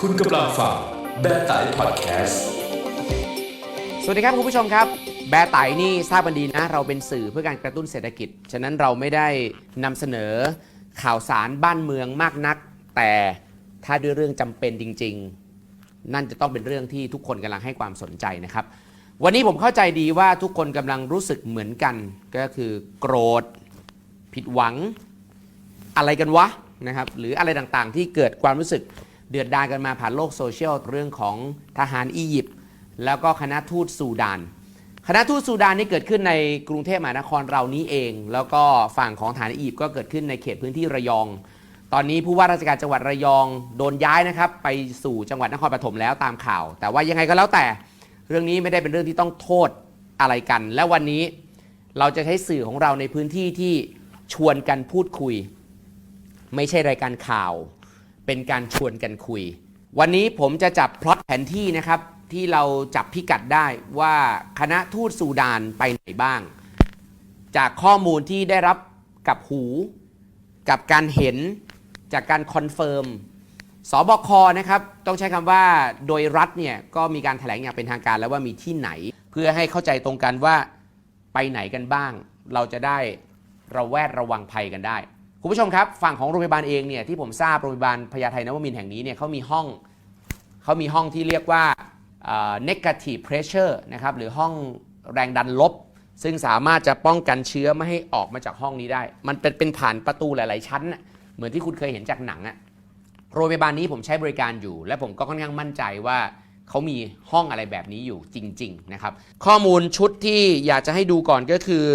คุณกำลังฟังแบร์ไตพอดแคสต์ สวัสดีครับคุณผู้ชมครับ แบร์ไตนี่ทราบกันดีนะ เราเป็นสื่อเพื่อการกระตุ้นเศรษฐกิจ ฉะนั้นเราไม่ได้นำเสนอข่าวสารบ้านเมืองมากนัก แต่ถ้าด้วยเรื่องจำเป็นจริง ๆ นั่นจะต้องเป็นเรื่องที่ทุกคนกำลังให้ความสนใจนะครับ วันนี้ผมเข้าใจดีว่าทุกคนกำลังรู้สึกเหมือนกัน ก็คือโกรธ ผิดหวัง อะไรกันวะ นะครับหรืออะไรต่างๆ ที่เกิดความรู้สึกเดือดดาลกันมาผ่านโลกโซเชียลเรื่องของทหารอียิปต์แล้วก็คณะทูตซูดาน คณะทูตซูดานนี่เกิดขึ้นในกรุงเทพมหานครเรานี้เอง แล้วก็ฝั่งของฐานอียิปต์ก็เกิดขึ้นในเขตพื้นที่ระยอง ตอนนี้ผู้ว่าราชการจังหวัดระยองโดนย้ายนะครับไปสู่จังหวัดนครปฐมแล้วตามข่าว แต่ว่ายังไงก็แล้วแต่เรื่องนี้ไม่ได้เป็นเรื่องที่ต้องโทษอะไรกัน และวันนี้เราจะใช้สื่อของเราในพื้นที่ที่ชวนกันพูดคุย ไม่ใช่รายการข่าว เป็นการชวนกันคุย วันนี้ผมจะจับพล็อตแผนที่นะครับที่เราจับพิกัดได้ว่าคณะทูตซูดานไปไหนบ้าง จากข้อมูลที่ได้รับกับหู กับการเห็นจากการคอนเฟิร์มสบคนะครับต้องใช้คำว่าโดยรัฐเนี่ยก็มีการแถลงอย่างเป็นทางการแล้วว่ามีที่ไหน เพื่อให้เข้าใจตรงกันว่าไปไหนกันบ้าง เราจะได้ระแวดระวังภัยกันได้ คุณผู้ชมครับฝั่งของโรงพยาบาลเองเนี่ยที่ผมทราบโรงพยาบาลพญาไทนวมินทร์แห่งนี้เนี่ยเขามีห้องเขามีห้องที่เรียกว่า negative pressure นะครับหรือห้องแรงดันลบ ซึ่งสามารถจะป้องกันเชื้อไม่ให้ออกมาจากห้องนี้ได้ มันเป็นเป็นผ่านประตูหลาย ๆ ชั้น เหมือนที่คุณเคยเห็นจากหนังอะโรงพยาบาลนี้ผมใช้บริการอยู่ และผมก็ค่อนข้างมั่นใจว่าเขามีห้องอะไรแบบนี้อยู่จริง ๆ นะครับ ข้อมูลชุดที่อยากจะให้ดูก่อนก็คือ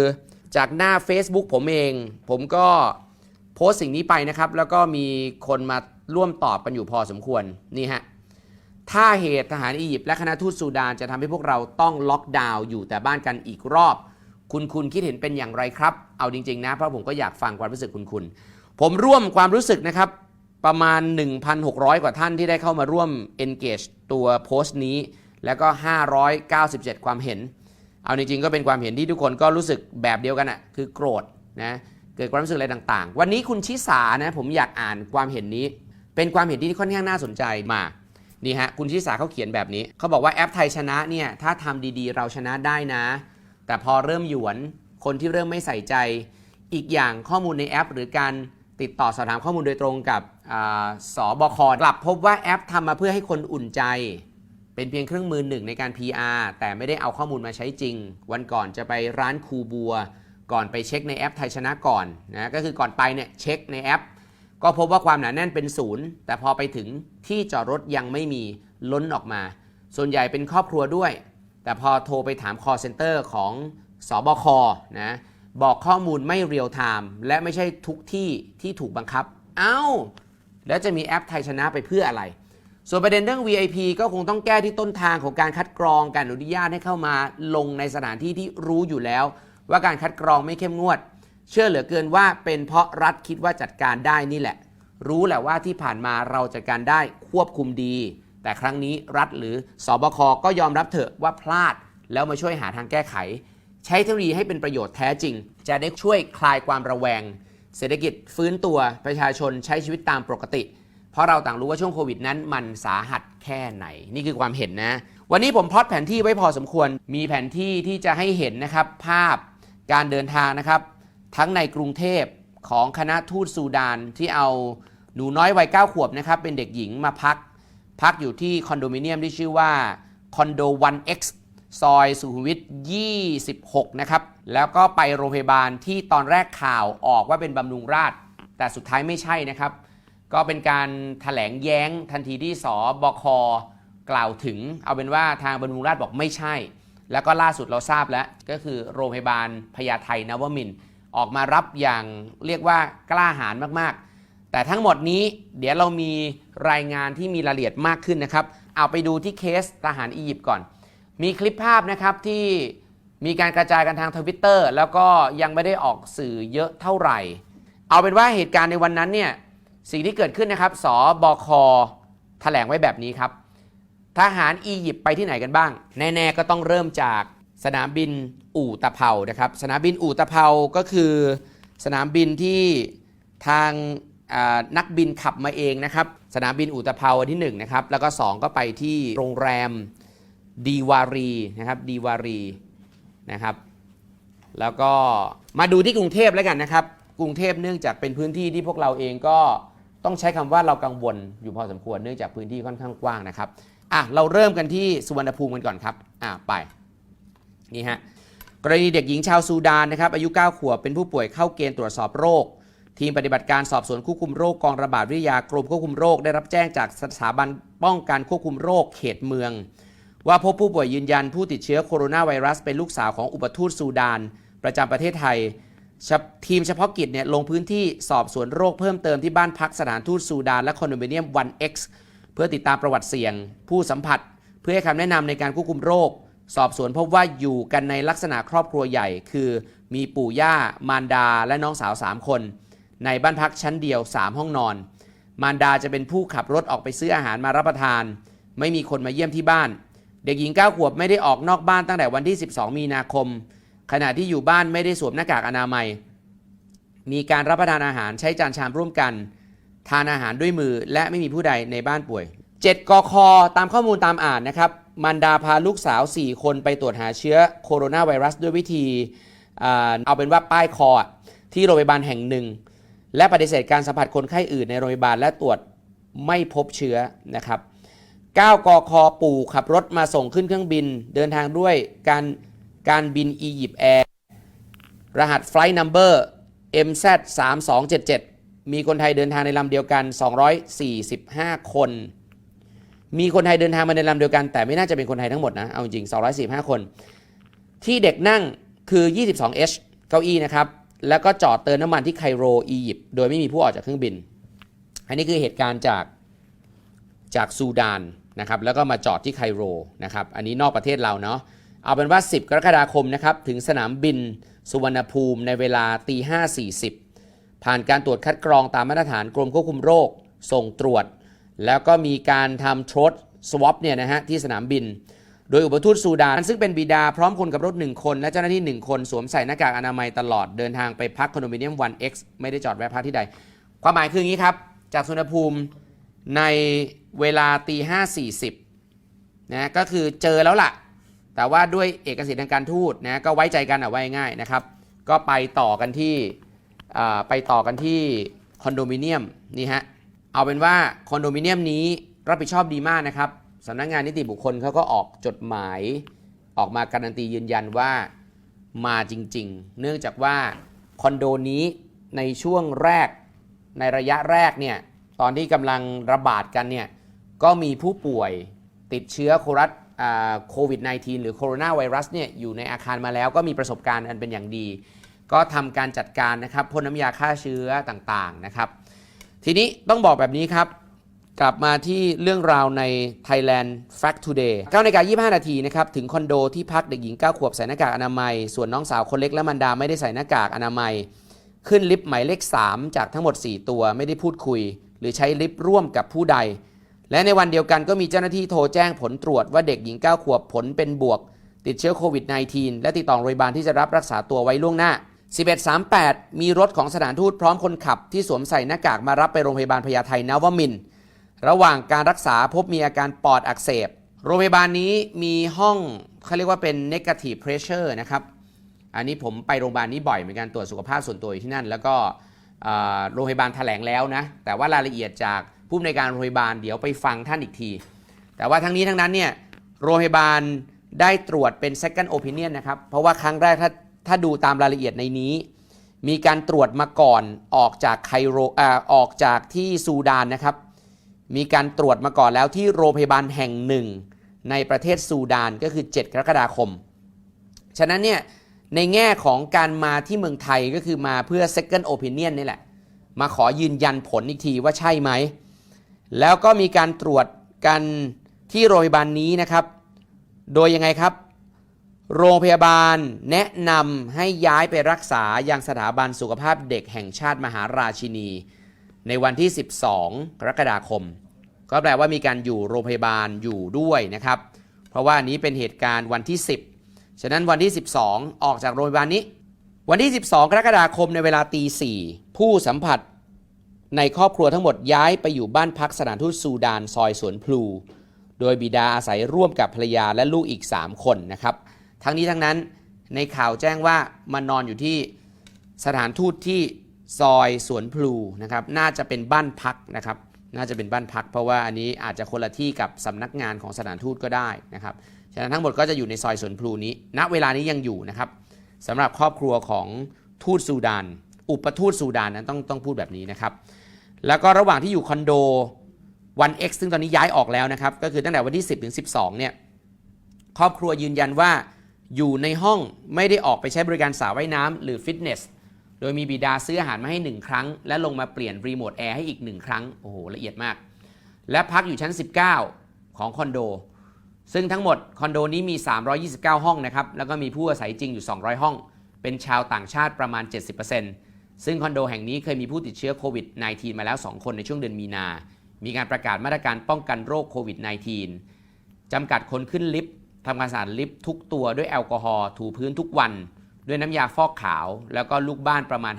จากหน้า Facebook ผมเอง ผมก็ โพสต์สิ่งนี้ไปนะครับ แล้วก็มีคนมาร่วมตอบกันอยู่พอสมควรนี่ฮะถ้าเหตุทหารอียิปต์และคณะทูตซูดานจะทำให้พวกเราต้องล็อกดาวน์อยู่แต่บ้านกันอีกรอบ คุณคุณคิดเห็นเป็นอย่างไรครับ เอาจริง ๆ นะ เพราะผมก็อยากฟังความรู้สึกคุณคุณผมร่วมความรู้สึกนะครับ ประมาณ 1,600 กว่าท่านที่ได้เข้ามาร่วม engage ตัวโพสต์นี้ แล้วก็ 597 ความเห็น เอาจริงๆก็เป็นความเห็นที่ทุกคนก็รู้สึกแบบเดียวกันอะคือโกรธนะ เกิดความรู้สึกอะไรต่างๆ วันนี้คุณชิสานะผมอยากอ่านความเห็นนี้ เป็นความเห็นที่ค่อนข้างน่าสนใจมานี่ฮะคุณชิสาเขาเขียนแบบนี้เขาบอกว่าแอปไทยชนะเนี่ยถ้าทำดีๆ เราชนะได้นะ แต่พอเริ่มหยวนคนที่เริ่มไม่ใส่ใจ อีกอย่างข้อมูลในแอป หรือการติดต่อสอบถามข้อมูลโดยตรงกับอาสบคกลับพบว่าแอปทำมาเพื่อให้คนอุ่นใจ เป็นเพียงเครื่องมือหนึ่งในการ PR แต่ไม่ได้เอาข้อมูลมาใช้จริง วันก่อนจะไปร้านคูบัว ก่อนไปเช็คในแอปไทยชนะก่อนนะก็คือก่อนไปเนี่ยเช็คในแอป ก็พบว่าความหนาแน่นเป็นศูนย์แต่พอไปถึงที่จอดรถยังไม่มีล้นออกมา ส่วนใหญ่เป็นครอบครัวด้วย แต่พอโทรไปถาม call center ของสอบคนะบอกข้อมูลไม่เรียลไทม์และไม่ใช่ทุกที่ที่ถูกบังคับ เอ้า แล้วจะมีแอปไทยชนะไปเพื่ออะไร ส่วนประเด็นเรื่อง VIP ก็คงต้องแก้ที่ต้นทางของการคัดกรองการอนุญาตให้เข้ามาลงในสถานที่ที่รู้อยู่แล้ว ว่าการคัดกรองไม่เข้มงวด เชื่อเหลือเกินว่าเป็นเพราะรัฐคิดว่าจัดการได้นี่แหละ รู้แหละว่าที่ผ่านมาเราจัดการได้ควบคุมดี แต่ครั้งนี้รัฐหรือสอบคก็ยอมรับเถอะว่าพลาด แล้วมาช่วยหาทางแก้ไข ใช้เทคโนโลยีให้เป็นประโยชน์แท้จริง จะได้ช่วยคลายความระแวง เศรษฐกิจฟื้นตัวประชาชนใช้ชีวิตตามปกติ เพราะเราต่างรู้ว่าช่วงโควิดนั้นมันสาหัสแค่ไหน นี่คือความเห็นนะ วันนี้ผมพลอตแผนที่ไว้พอสมควร มีแผนที่ที่จะให้เห็นนะครับภาพ การเดินทางนะครับ ทั้งในกรุงเทพของคณะทูตซูดานที่เอาหนูน้อยวัย9ขวบนะครับ เป็นเด็กหญิงมาพัก พักอยู่ที่คอนโดมิเนียมที่ชื่อว่าคอนโด 1X ซอยสุขุมวิท 26 นะครับ แล้วก็ไปโรงพยาบาลที่ตอนแรกข่าวออกว่าเป็นบำรุงราษฎร์แต่สุดท้ายไม่ใช่นะครับ ก็เป็นการถแถลงแย้งทันทีที่สบคกล่าวถึง เอาเป็นว่าทางบำรุงราษฎร์บอกไม่ใช่ แล้วก็ล่าสุดเราทราบแล้ว ก็คือโรงพยาบาลพญาไทนวมินออกมารับอย่างเรียกว่ากล้าหาญมากๆ แต่ทั้งหมดนี้เดี๋ยวเรามีรายงานที่มีรายละเอียดมากขึ้นนะครับ เอาไปดูที่เคสทหารอียิปต์ก่อน มีคลิปภาพนะครับที่มีการกระจายกันทางทวิตเตอร์แล้วก็ยังไม่ได้ออกสื่อเยอะเท่าไหร่ เอาเป็นว่าเหตุการณ์ในวันนั้นเนี่ยสิ่งที่เกิดขึ้นนะครับ สบคแถลงไว้แบบนี้ครับ ทหารอียิปต์ไปที่ไหนกันบ้าง แน่ๆก็ต้องเริ่มจากสนามบินอู่ตะเภานะครับ สนามบินอู่ตะเภาก็คือ สนามบินที่ทางนักบินขับมาเองนะครับ สนามบินอุตภาวอันที่1นะครับ แล้วก็ 2 ก็ไปที่โรงแรมดีวารีนะครับดีวารีนะครับ แล้วก็มาดูที่กรุงเทพแล้วกันนะครับ กรุงเทพเนื่องจากเป็นพื้นที่ที่พวกเราเองก็ต้องใช้คำว่าเรากังวลอยู่พอสมควร เนื่องจากพื้นที่ค่อนข้างกว้างนะครับ อะเราเริ่มกันที่สุวรรณภูมิกันก่อนครับอะไปนี่ฮะกรณีเด็กหญิงชาวซูดานนะครับอายุ 9 ขวบเป็นผู้ป่วยเข้าเกณฑ์ตรวจสอบโรค ทีมปฏิบัติการสอบสวนควบคุมโรคกองระบาดวิทยากรมควบคุมโรคได้รับแจ้งจากสถาบันป้องกันควบคุมโรคเขตเมือง ว่าพบผู้ป่วยยืนยันผู้ติดเชื้อโคโรนาไวรัส เป็นลูกสาวของอุปทูตซูดาน ประจำประเทศไทย ทีมเฉพาะกิจเนี่ยลงพื้นที่สอบสวนโรคเพิ่มเติมที่บ้านพักสถานทูตซูดานและคอนโดมิเนียม 1X เเพื่อติดตามประวัติเสี่ยง ผู้สัมผัส เพื่อให้คำแนะนำในการควบคุมโรค สอบสวนพบว่าอยู่กันในลักษณะครอบครัวใหญ่ คือมีปู่ย่า มารดา และน้องสาว 3 คน ในบ้านพักชั้นเดียว 3 ห้องนอน มารดาจะเป็นผู้ขับรถออกไปซื้ออาหารมารับประทาน ไม่มีคนมาเยี่ยมที่บ้าน เด็กหญิง 9 ขวบไม่ได้ออกนอกบ้านตั้งแต่วันที่ 12 มีนาคม ขณะที่อยู่บ้านไม่ได้สวมหน้ากากอนามัย มีการรับประทานอาหารใช้จานชามร่วมกัน ทานอาหารด้วยมือและไม่มีผู้ใดในบ้านป่วย 7 กค ตามข้อมูลตามอ่านนะครับมันดาพาลูกสาว 4 คนไปตรวจหาเชื้อโคโรนาไวรัสด้วยวิธีเอาเป็นว่าป้ายคอที่โรงพยาบาลแห่งหนึ่ง และปฏิเสธการสัมผัสคนไข้อื่นในโรงพยาบาลและตรวจไม่พบเชื้อนะครับ 9 กค ปู่ขับรถมาส่งขึ้นเครื่องบิน เดินทางด้วยการการบินอียิปต์แอร์รหัส Flight Number MZ 3 2 7 7 มีคนไทยเดินทางในลำเดียวกัน 245 คน มีคนไทยเดินทางมาในลำเดียวกัน แต่ไม่น่าจะเป็นคนไทยทั้งหมดนะ เอาจริง 245 คน ที่เด็กนั่งคือ 22H เก้าอี้นะครับ แล้วก็จอดเติมน้ำมันที่ไคโรอียิปต์โดยไม่มีผู้ออกจากเครื่องบิน อันนี้คือเหตุการณ์จากจากซูดานนะครับ แล้วก็มาจอดที่ไคโรนะครับ อันนี้นอกประเทศเราเนาะ เอาเป็นว่า 10 กรกฎาคมนะครับ ถึงสนามบินสุวรรณภูมิในเวลาตี5.40 ผ่านการตรวจคัดกรองตามมาตรฐานกรมควบคุมโรค ส่งตรวจ แล้วก็มีการทำ throat swab เนี่ยนะฮะที่สนามบิน โดยอุปทูตซูดานซึ่งเป็นบิดาพร้อมคนกับรถ 1 คน และเจ้าหน้าที่ 1 คนสวมใส่หน้ากากอนามัยตลอดเดินทางไปพักคอนโดมิเนียม 1X ไม่ได้จอดแวะพักที่ใด ความหมายคืออย่างนี้ครับ จากสุวรรภูมิในเวลาตีห้าสี่สิบนะก็คือเจอแล้วล่ะ แต่ว่าด้วยเอกสิทธิ์ทางการทูตนะก็ไว้ใจกันอะไว้ง่ายนะครับ ก็ไปต่อกันที่ ไปต่อกันที่คอนโดมิเนียมนี่ฮะเอาเป็นว่าคอนโดมิเนียมนี้รับผิดชอบดีมากนะครับสำนักงานนิติบุคคลเขาก็ออกจดหมายออกมาการันตียืนยันว่ามาจริง ๆ เนื่องจากว่าคอนโดนี้ในช่วงแรกในระยะแรกเนี่ยตอนที่กำลังระบาดกันเนี่ยก็มีผู้ป่วยติดเชื้อโครัสโควิด -19 หรือโคโรนาไวรัสเนี่ยอยู่ในอาคารมาแล้วก็มีประสบการณ์อันเป็นอย่างดี ก็ทำการจัดการนะครับพ่นน้ำยาฆ่าเชื้อต่างๆนะครับ ทีนี้ต้องบอกแบบนี้ครับ กลับมาที่เรื่องราวใน Thailand Fact Today 9นาฬิกา25 นาทีนะครับ ถึงคอนโดที่พักเด็กหญิง 9 ขวบใส่หน้ากากอนามัย ส่วนน้องสาวคนเล็กและมันดาไม่ได้ใส่หน้ากากอนามัย ขึ้นลิฟต์หมายเลข 3 จากทั้งหมด 4 ตัวไม่ได้พูดคุย หรือใช้ลิฟต์ร่วมกับผู้ใด และในวันเดียวกันก็มีเจ้าหน้าที่โทรแจ้งผลตรวจว่าเด็กหญิง 9 ขวบผลเป็นบวก ติดเชื้อโควิด -19 และติดต่อโรงพยาบาลที่จะรับรักษาตัวไว้ล่วงหน้า 1138 มีรถของสถานทูตพร้อมคนขับที่สวมใส่หน้ากากมารับไปโรงพยาบาลพญาไทนวมิน ระหว่างการรักษาพบมีอาการปอดอักเสบ โรงพยาบาลนี้มีห้องเขาเรียกว่าเป็น negative pressure นะครับ อันนี้ผมไปโรงพยาบาลนี้บ่อยเหมือนกันตรวจสุขภาพส่วนตัวอยู่ที่นั่น แล้วก็โรงพยาบาลแถลงแล้วนะ แต่ว่ารายละเอียดจากผู้อำนวยการโรงพยาบาลเดี๋ยวไปฟังท่านอีกที แต่ว่าทั้งนี้ทั้งนั้นเนี่ยโรงพยาบาลได้ตรวจเป็น second opinion นะครับ เพราะว่าครั้งแรกถ้า ถ้าดูตามรายละเอียดในนี้ มีการตรวจมาก่อนออกจากไคโรอออกจากที่ซูดานนะครับ มีการตรวจมาก่อนแล้วที่โรงพยาบาลแห่งหนึ่ง ในประเทศซูดานก็คือ 7 กรกฎาคม ฉะนั้นเนี่ยในแง่ของการมาที่เมืองไทยก็คือมาเพื่อ second opinion นี่แหละ มาขอยืนยันผลอีกทีว่าใช่ไหม แล้วก็มีการตรวจกันที่โรงพยาบาลนี้นะครับ โดยยังไงครับ โรงพยาบาลแนะนำให้ย้ายไปรักษายังสถาบันสุขภาพเด็กแห่งชาติมหาราชินี ในวันที่ 12 กรกฎาคม ก็แปลว่ามีการอยู่โรงพยาบาลอยู่ด้วยนะครับ เพราะว่านนี้เป็นเหตุการณ์วันที่ 10 ฉะนั้นวันที่ 12 ออกจากโรงพยาบาลนี้ วันที่ 12 กรกฎาคมในเวลาตี4ผู้สัมผัสในครอบครัวทั้งหมดย้ายไปอยู่บ้านพักสถานทูตซูดานซอยสวนพลู โดยบิดาอาศัยร่วมกับภรรยาและลูกอีก 3 คนนะครับ ทั้งนี้ทั้งนั้นในข่าวแจ้งว่ามานอนอยู่ที่สถานทูตที่ซอยสวนพลูนะครับน่าจะเป็นบ้านพักนะครับน่าจะเป็นบ้านพัก เพราะว่าอันนี้อาจจะคนละที่กับสำนักงานของสถานทูตก็ได้นะครับฉะนั้นทั้งหมดก็จะอยู่ในซอยสวนพลูนี้ ณเวลานี้ยังอยู่นะครับสำหรับครอบครัวของทูตซูดาน อุปทูตซูดานนั้นต้องต้องพูดแบบนี้นะครับ แล้วก็ระหว่างที่อยู่คอนโดวัน X ซึ่งตอนนี้ย้ายออกแล้วนะครับ ก็คือตั้งแต่วันที่ 10 ถึง 12 เนี่ย ครอบครัวยืนยันว่า อยู่ในห้องไม่ได้ออกไปใช้บริการสระว่ายน้ำหรือฟิตเนส โดยมีบิดาซื้ออาหารมาให้ 1 ครั้ง และลงมาเปลี่ยนรีโมทแอร์ให้อีก 1 ครั้ง โอ้โห ละเอียดมาก และพักอยู่ชั้น 19 ของคอนโด ซึ่งทั้งหมดคอนโดนี้มี 329 ห้องนะครับ แล้วก็มีผู้อาศัยจริงอยู่ 200 ห้อง เป็นชาวต่างชาติประมาณ 70%ซึ่งคอนโดแห่งนี้เคยมีผู้ติดเชื้อโควิด -19 มาแล้ว 2 คนในช่วงเดือนมีนา มีการประกาศมาตรการป้องกันโรคโควิด -19 จำกัดคนขึ้นลิฟต์ ทำความสะอาดลิฟต์ทุกตัวด้วยแอลกอฮอล์ถูพื้นทุกวัน ด้วยน้ำยาฟอกขาว แล้วก็ลูกบ้านประมาณ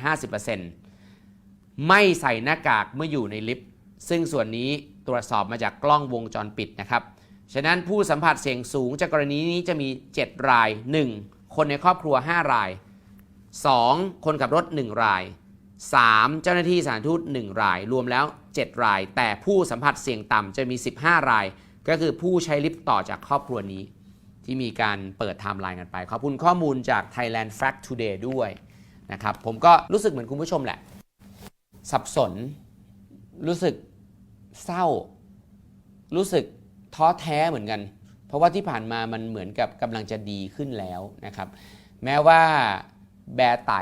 50%ไม่ใส่หน้ากากเมื่ออยู่ในลิฟต์ซึ่งส่วนนี้ตรวจสอบมาจากกล้องวงจรปิดนะครับ ฉะนั้นผู้สัมผัสเสี่ยงสูงจากกรณีนี้จะมี 7 ราย 1. คนในครอบครัว 5 ราย 2. คนขับรถ 1 ราย 3. เจ้าหน้าที่สถานทูต1ราย รวมแล้ว 7 ราย แต่ผู้สัมผัสเสี่ยงต่ำจะมี 15 ราย ก็คือผู้ใช้ลิฟต์ต่อจากครอบครัวนี้ ที่มีการเปิดไทม์ไลน์กันไป ขอบคุณข้อมูลจาก Thailand Fact Today ด้วยนะครับ ผมก็รู้สึกเหมือนคุณผู้ชมแหละ สับสน รู้สึกเศร้า รู้สึกท้อแท้เหมือนกัน เพราะว่าที่ผ่านมามันเหมือนกับกำลังจะดีขึ้นแล้วนะครับ แม้ว่าแบร์ไต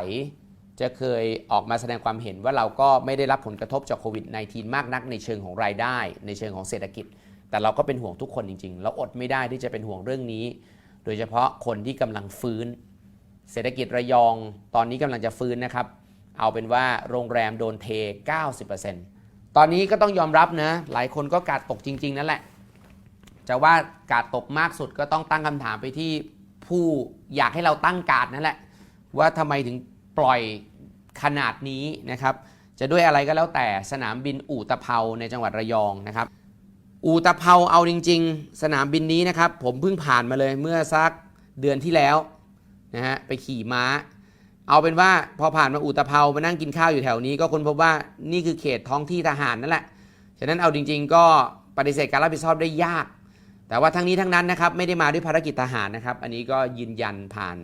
จะเคยออกมาแสดงความเห็นว่าเราก็ไม่ได้รับผลกระทบจากโควิด -19 มากนักในเชิงของรายได้ ในเชิงของเศรษฐกิจ แต่เราก็เป็นห่วงทุกคนจริง ๆ เราอดไม่ได้ที่จะเป็นห่วงเรื่องนี้ โดยเฉพาะคนที่กำลังฟื้น เศรษฐกิจระยองตอนนี้กำลังจะฟื้นนะครับ เอาเป็นว่าโรงแรมโดนเท 90%ตอนนี้ก็ต้องยอมรับนะ หลายคนก็กาดตกจริง ๆ นั่นแหละ จะว่ากาดตกมากสุดก็ต้องตั้งคำถามไปที่ผู้อยากให้เราตั้งกาดนั่นแหละ ว่าทำไมถึงปล่อยขนาดนี้นะครับ จะด้วยอะไรก็แล้วแต่สนามบินอู่ตะเภาในจังหวัดระยองนะครับ อูตะเภาเอาจริง ๆ สนามบินนี้นะครับ ผมเพิ่งผ่านมาเลยเมื่อสักเดือนที่แล้วนะฮะไปขี่ม้า เอาเป็นว่าพอผ่านมาอูตะเภามานั่งกินข้าวอยู่แถวนี้ ก็ค้นพบว่านี่คือเขตท้องที่ทหารนั่นแหละฉะนั้นเอาจริง ๆ ก็ปฏิเสธการรับผิดชอบได้ยาก แต่ว่าทั้งนี้ทั้งนั้นนะครับไม่ได้มาด้วยภารกิจทหารนะครับ อันนี้ก็ยืนยันผ่าน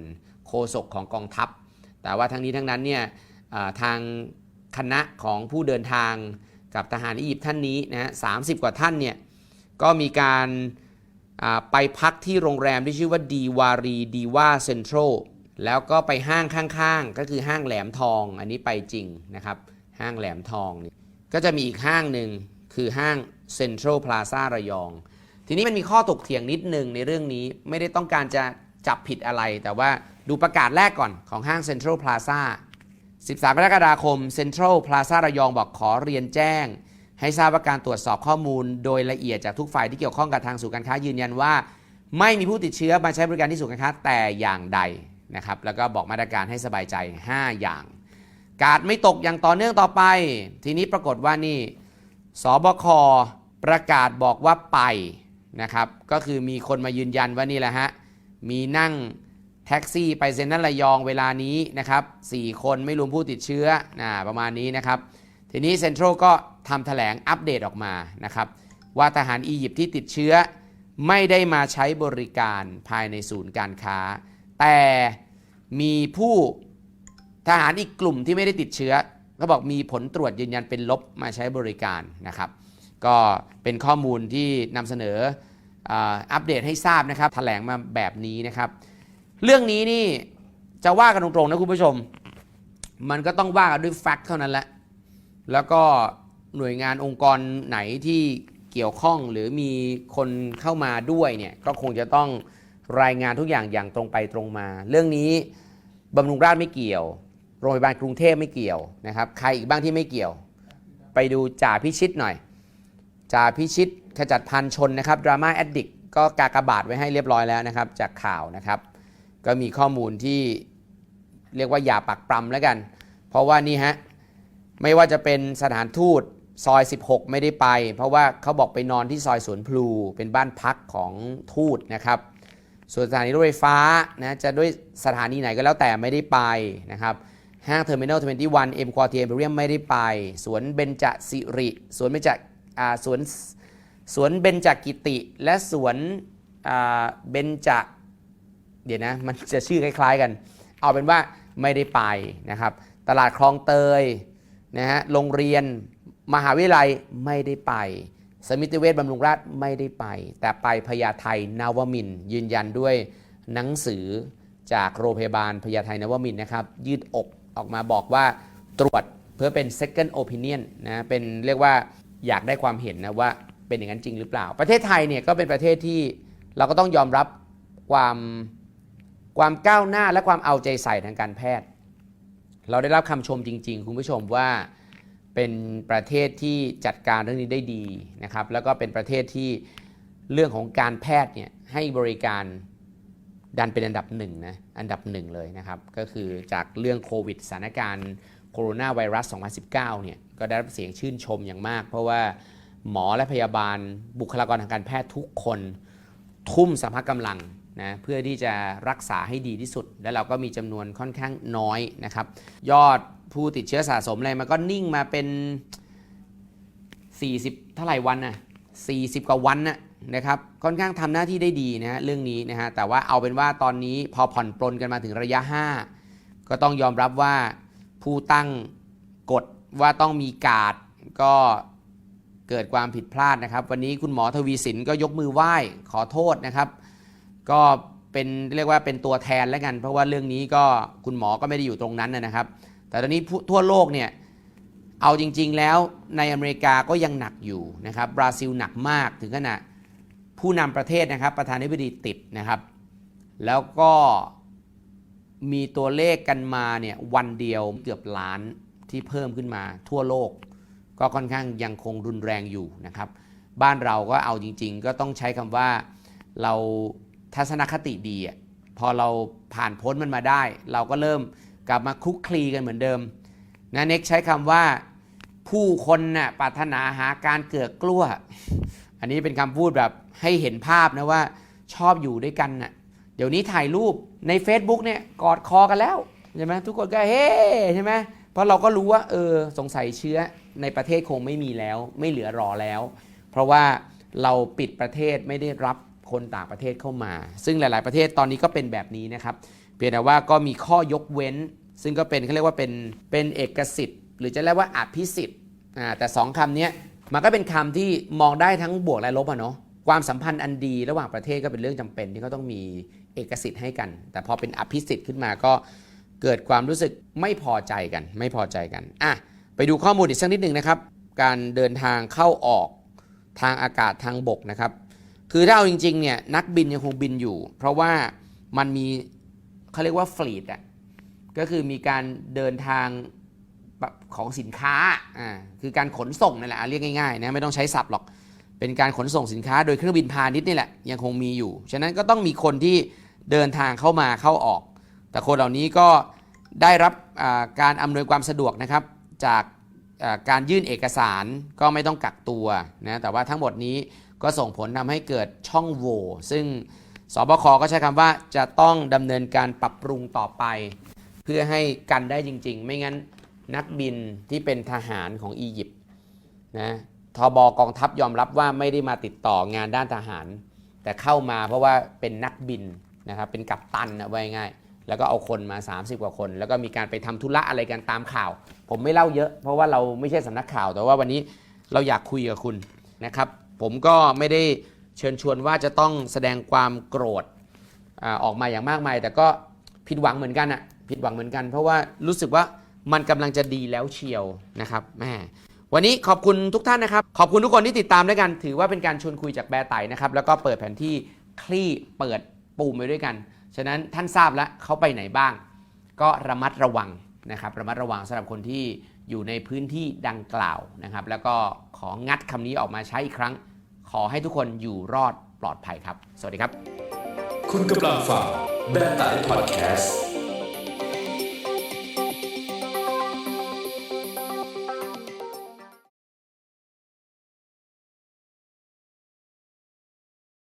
โฆษกของกองทัพ แต่ว่าทั้งนี้ทั้งนั้นเนี่ยทางคณะของผู้เดินทางกับทหารอียิปต์ท่านนี้นะฮะสามสิบกว่าท่านเนี่ย ก็มีการไปพักที่โรงแรมที่ชื่อว่าดีวารีดีว่าเซ็นทรัลแล้วก็ไปห้างข้างๆ ก็คือห้างแหลมทอง อันนี้ไปจริงนะครับ ห้างแหลมทองนี่ก็จะมีอีกห้างหนึ่งคือห้างเซ็นทรัลพลาซ่าระยอง ทีนี้มันมีข้อตกเถียงนิดนึงในเรื่องนี้ไม่ได้ต้องการจะจับผิดอะไร แต่ว่าดูประกาศแรกก่อนของห้างเซ็นทรัลพลาซ่า13กรกฎาคมเซ็นทรัลพลาซ่าระยองบอกขอเรียนแจ้ง ให้ทราบว่าการตรวจสอบข้อมูลโดยละเอียดจากทุกฝ่ายที่เกี่ยวข้องกับทางศูนย์การค้ายืนยันว่า ไม่มีผู้ติดเชื้อมาใช้บริการที่ศูนย์การค้าแต่อย่างใดนะครับแล้วก็บอกมาตรการให้สบายใจ 5 อย่าง การดไม่ตกอย่างต่อเนื่องต่อไป ทีนี้ปรากฏว่านี่สบคประกาศบอกว่าไปนะครับก็คือมีคนมายืนยันว่านี่แหละฮะมีนั่งแท็กซี่ไปเซ็นทรัลระยองเวลานี้นะครับ4คนไม่รวมผู้ติดเชื้อนะประมาณนี้นะครับ ทีนี้เซ็นทรัลก็ ทำแถลงอัปเดตออกมานะครับ ว่าทหารอียิปต์ที่ติดเชื้อ ไม่ได้มาใช้บริการภายในศูนย์การค้า แต่มีผู้ทหารอีกกลุ่มที่ไม่ได้ติดเชื้อก็บอกมีผลตรวจยืนยันเป็นลบมาใช้บริการนะครับ ก็เป็นข้อมูลที่นำเสนออัปเดตให้ทราบนะครับแถลงมาแบบนี้นะครับ เรื่องนี้นี่จะว่ากันตรงๆนะคุณผู้ชม มันก็ต้องว่ากันด้วยแฟกต์เท่านั้นแหละแล้วก็ หน่วยงานองค์กรไหนที่เกี่ยวข้องหรือมีคนเข้ามาด้วยเนี่ยก็คงจะต้องรายงานทุกอย่างอย่างตรงไปตรงมา เรื่องนี้บำรุงราษฎร์ไม่เกี่ยว โรงพยาบาลกรุงเทพไม่เกี่ยวนะครับ ใครอีกบ้างที่ไม่เกี่ยว ไปดูจ่าพิชิตหน่อยจ่าพิชิตขจัดพันชนนะครับดราม่าแอดดิกก็กากบาทไว้ให้เรียบร้อยแล้วนะครับ จากข่าวนะครับ ก็มีข้อมูลที่เรียกว่าอย่าปักปรำแล้วกัน เพราะว่านี่ฮะไม่ว่าจะเป็นสถานทูต ซอย 16 ไม่ได้ไป เพราะว่าเขาบอกไปนอนที่ซอยสวนพลูเป็นบ้านพักของทูตนะครับ ส่วนสถานีรถไฟฟ้านะจะด้วยสถานีไหนก็แล้วแต่ไม่ได้ไปนะครับห้างเทอร์มินอล21เอ็มควอเทียเรียมไม่ได้ไป สวนเบญจสิริ สวนเบญจสวนสวนเบญจกิติ และสวนเบญจเดี๋ยวนะ มันจะชื่อคล้าย ๆกัน เอาเป็นว่าไม่ได้ไปนะครับ ตลาดคลองเตยนะฮะโรงเรียน มหาวิทยาลัยไม่ได้ไป สมิติเวชบำรุงราษฎร์ไม่ได้ไป แต่ไปพญาไทนาวมินยืนยันด้วยหนังสือจากโรงพยาบาลพญาไทนาวมินนะครับ ยืดอกออกมาบอกว่าตรวจเพื่อเป็น second opinion นะเป็นเรียกว่าอยากได้ความเห็นนะว่าเป็นอย่างนั้นจริงหรือเปล่า ประเทศไทยเนี่ยก็เป็นประเทศที่เราก็ต้องยอมรับความความก้าวหน้าและความเอาใจใส่ทางการแพทย์ เราได้รับคำชมจริง ๆ คุณผู้ชมว่า เป็นประเทศที่จัดการเรื่องนี้ได้ดีนะครับ แล้วก็เป็นประเทศที่เรื่องของการแพทย์เนี่ยให้บริการดันเป็นอันดับหนึ่งนะ อันดับหนึ่งเลยนะครับ ก็คือจากเรื่องโควิดสถานการณ์โคโรนาไวรัส 2019 เนี่ย ก็ได้รับเสียงชื่นชมอย่างมาก เพราะว่าหมอและพยาบาลบุคลากรทางการแพทย์ทุกคนทุ่มสรรพกำลังนะเพื่อที่จะรักษาให้ดีที่สุด และเราก็มีจำนวนค่อนข้างน้อยนะครับ ยอด ผู้ติดเชื้อสะสมอะไรมันก็นิ่งมาเป็น 40 เท่าไหร่วันน่ะ40 กว่าวันน่ะนะครับค่อนข้างทำหน้าที่ได้ดีนะฮะเรื่องนี้นะฮะแต่ว่าเอาเป็นว่าตอนนี้พอผ่อนปลนกันมาถึงระยะ 5 ก็ต้องยอมรับว่าผู้ตั้งกฎว่าต้องมีการ์ดก็เกิดความผิดพลาดนะครับ วันนี้คุณหมอทวีสินก็ยกมือไหว้ขอโทษนะครับ ก็เป็นเรียกว่าเป็นตัวแทนแล้วกัน เพราะว่าเรื่องนี้ก็คุณหมอก็ไม่ได้อยู่ตรงนั้นนะครับ แต่ตอนนี้ทั่วโลกเนี่ยเอาจริง ๆ แล้วในอเมริกาก็ยังหนักอยู่นะครับบราซิลหนักมากถึงขนาดผู้นำประเทศนะครับประธานาธิบดีติดนะครับ แล้วก็มีตัวเลขกันมาเนี่ยวันเดียวเกือบล้านที่เพิ่มขึ้นมาทั่วโลก ก็ค่อนข้างยังคงรุนแรงอยู่นะครับ บ้านเราก็เอาจริง ๆ ก็ต้องใช้คำว่าเราทัศนคติดีอะพอเราผ่านพ้นมันมาได้ เราก็เริ่ม กลับมาคลุกคลีกันเหมือนเดิมนะเน็กใช้คำว่าผู้คนน่ะปรารถนาหาการเกิดกลัวอันนี้เป็นคำพูดแบบให้เห็นภาพนะว่าชอบอยู่ด้วยกันน่ะเดี๋ยวนี้ถ่ายรูปใน Facebook เนี่ยกอดคอกันแล้วใช่ไหมทุกคนก็เฮ้ใช่ไหมเพราะเราก็รู้ว่าเออสงสัยเชื้อในประเทศคงไม่มีแล้ว ไม่เหลือรอแล้ว เพราะว่าเราปิดประเทศไม่ได้รับคนต่างประเทศเข้ามา ซึ่งหลาย ๆ ประเทศตอนนี้ก็เป็นแบบนี้นะครับ เพียงแต่ว่าก็มีข้อยกเว้น ซึ่งก็เป็นเขาเรียกว่าเป็นเป็นเอกสิทธิ์ หรือจะเรียกว่าอภิสิทธิ์อ่าแต่สองคำนี้มันก็เป็นคำที่มองได้ทั้งบวกและลบอะเนาะความสัมพันธ์อันดีระหว่างประเทศก็เป็นเรื่องจำเป็นที่เขาต้องมีเอกสิทธิ์ให้กัน แต่พอเป็นอภิสิทธิ์ขึ้นมาก็เกิดความรู้สึกไม่พอใจกัน ไม่พอใจกันอะไปดูข้อมูลอีกสักนิดหนึ่งนะครับ การเดินทางเข้าออกทางอากาศทางบกนะครับ คือถ้าเอาจริงๆเนี่ยนักบินยังคงบินอยู่ เพราะว่ามันมี เขาเรียกว่าฟลีดอะก็คือมีการเดินทางแบบของสินค้าอ่าคือการขนส่งนั่นแหละเรียกง่ายๆนะไม่ต้องใช้ศัพท์หรอก เป็นการขนส่งสินค้าโดยเครื่องบินพาณิชย์นี่แหละยังคงมีอยู่ ฉะนั้นก็ต้องมีคนที่เดินทางเข้ามาเข้าออก แต่คนเหล่านี้ก็ได้รับการอำนวยความสะดวกนะครับ จากการยื่นเอกสารก็ไม่ต้องกักตัวนะแต่ว่าทั้งหมดนี้ก็ส่งผลทำให้เกิดช่องโหว่ซึ่ง สบคก็ใช้คำว่าจะต้องดำเนินการปรับปรุงต่อไป เพื่อให้กันได้จริง ๆ ไม่งั้นนักบินที่เป็นทหารของอียิปต์นะทบกองทัพยอมรับว่าไม่ได้มาติดต่องานด้านทหาร แต่เข้ามาเพราะว่าเป็นนักบินนะครับเป็นกัปตันนะไว่าง่ายแล้วก็เอาคนมา 30 กว่าคน แล้วก็มีการไปทำธุระอะไรกันตามข่าว ผมไม่เล่าเยอะ เพราะว่าเราไม่ใช่สำนักข่าว แต่ว่าวันนี้เราอยากคุยกับคุณนะครับ ผมก็ไม่ได้ เชิญชวนว่าจะต้องแสดงความโกรธอออกมาอย่างมากมาย แต่ก็ผิดหวังเหมือนกันอะผิดหวังเหมือนกัน เพราะว่ารู้สึกว่ามันกำลังจะดีแล้วเชียวนะครับแม่วันนี้ขอบคุณทุกท่านนะครับ ขอบคุณทุกคนที่ติดตามด้วยกัน ถือว่าเป็นการชวนคุยจากแบร์ไตนะครับ แล้วก็เปิดแผนที่คลี่เปิดปุ่มไว้ด้วยกัน ฉะนั้นท่านทราบแล้วเขาไปไหนบ้าง ก็ระมัดระวังนะครับ ระมัดระวังสำหรับคนที่อยู่ในพื้นที่ดังกล่าวนะครับ แล้วก็ของงัดคำนี้ออกมาใช้อีกครั้ง ขอให้ทุกคนอยู่รอดปลอดภัยครับ สวัสดีครับ คุณกำลังฟังแบร์ไตพอดแคสต์